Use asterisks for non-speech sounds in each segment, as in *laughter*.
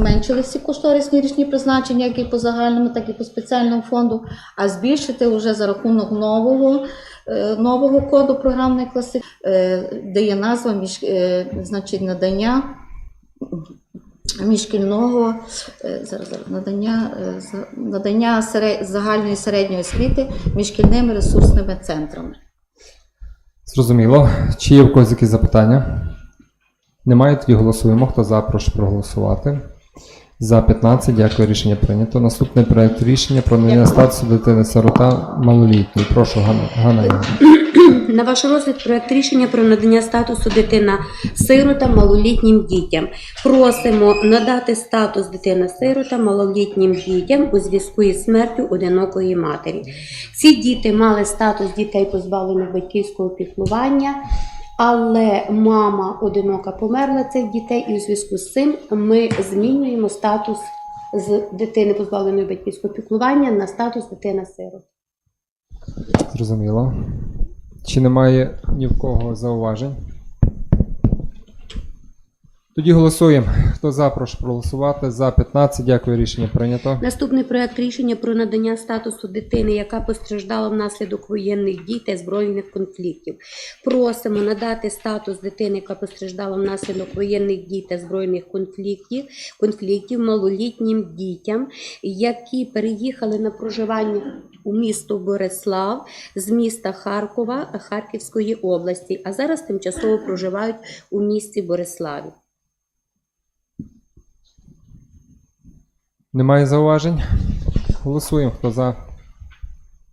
зменшили всі кошторисні річні призначення, як і по загальному, так і по спеціальному фонду, а збільшити вже за рахунок нового, е, нового коду програмної класи, де є назва між, е, значить, надання міжшкільного е, зараз, надання, надання загальної середньої освіти міжшкільними ресурсними центрами. Зрозуміло. Чи є в когось якісь запитання? Немає, тоді голосуємо. Хто за, прошу проголосувати. За 15, дякую, рішення прийнято. Наступний проект рішення про надання статусу дитини сирота малолітньої. Прошу, Ганна. *clears throat* На ваш розгляд проект рішення про надання статусу дитина сирота малолітнім дітям. Просимо надати статус дитина сирота малолітнім дітям у зв'язку із смертю одинокої матері. Ці діти мали статус дітей позбавлених батьківського піклування. Але мама одинока померла цих дітей, і у зв'язку з цим ми змінюємо статус з дитини позбавленої батьківського піклування на статус дитина сирот. Зрозуміло. Чи немає ні в кого зауважень? Тоді голосуємо. Хто за, прошу проголосувати. За 15, дякую, рішення прийнято. Наступний проект рішення про надання статусу дитини, яка постраждала внаслідок воєнних дій та збройних конфліктів. Просимо надати статус дитини, яка постраждала внаслідок воєнних дій та збройних конфліктів, конфліктів малолітнім дітям, які переїхали на проживання у місто Борислав з міста Харкова Харківської області, а зараз тимчасово проживають у місті Бориславі. Немає зауважень? Голосуємо. Хто за?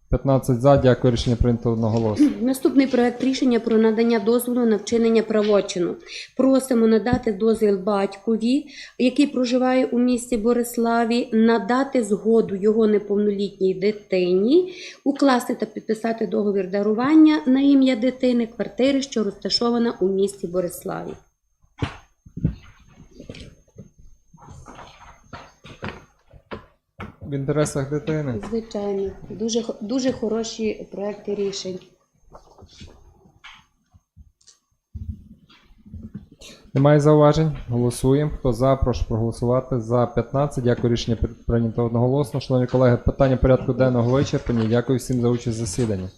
15 за, дякую, рішення прийнято одноголосно. *clears throat* Наступний проект рішення про надання дозволу на вчинення правочину. Просимо надати дозвіл батькові, який проживає у місті Бориславі, надати згоду його неповнолітній дитині, укласти та підписати договір дарування на ім'я дитини квартири, що розташована у місті Бориславі. В інтересах дитини. Звичайно, дуже, дуже хороші проекти рішень. Немає зауважень? Голосуємо. Хто за, прошу проголосувати. За 15. Дякую, рішення прийнято одноголосно. Шановні колеги, питання порядку денного вичерпані. Дякую всім за участь в засіданні.